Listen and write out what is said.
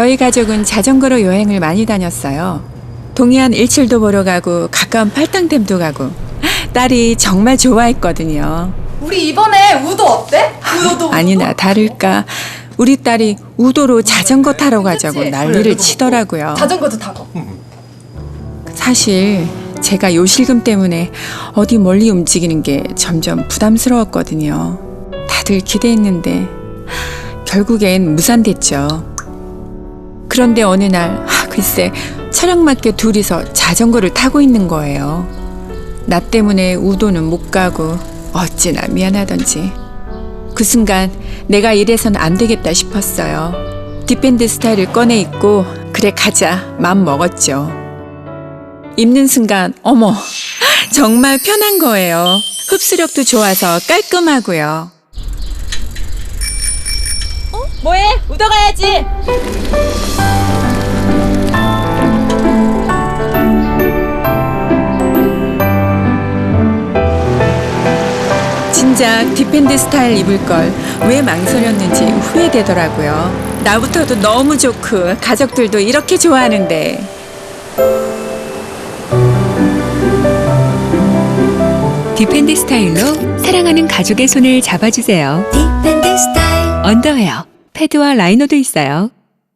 저희 가족은 자전거로 여행을 많이 다녔어요. 동해안 일출도 보러 가고 가까운 팔당댐도 가고 딸이 정말 좋아했거든요. 우리 이번에 우도 어때? 우도도 아니나 다를까 우리 딸이 우도로 자전거 타러 가자고 그치? 난리를 치더라고요. 자전거도 타고. 사실 제가 요실금 때문에 어디 멀리 움직이는 게 점점 부담스러웠거든요. 다들 기대했는데 결국엔 무산됐죠. 그런데 어느 날 하, 글쎄 촬영 맞게 둘이서 자전거를 타고 있는 거예요. 나 때문에 우도는 못 가고 어찌나 미안하던지. 그 순간 내가 이래선 안 되겠다 싶었어요. 디펜드 스타일을 꺼내 입고 그래 가자 마음 먹었죠. 입는 순간 어머 정말 편한 거예요. 흡수력도 좋아서 깔끔하고요. 뭐해? 우도 가야지. 진작 디펜드 스타일 입을 걸 왜 망설였는지 후회되더라고요. 나부터도 너무 좋고 가족들도 이렇게 좋아하는데 디펜드 스타일로 사랑하는 가족의 손을 잡아주세요. 디펜드 스타일 언더웨어, 패드와 라이너도 있어요.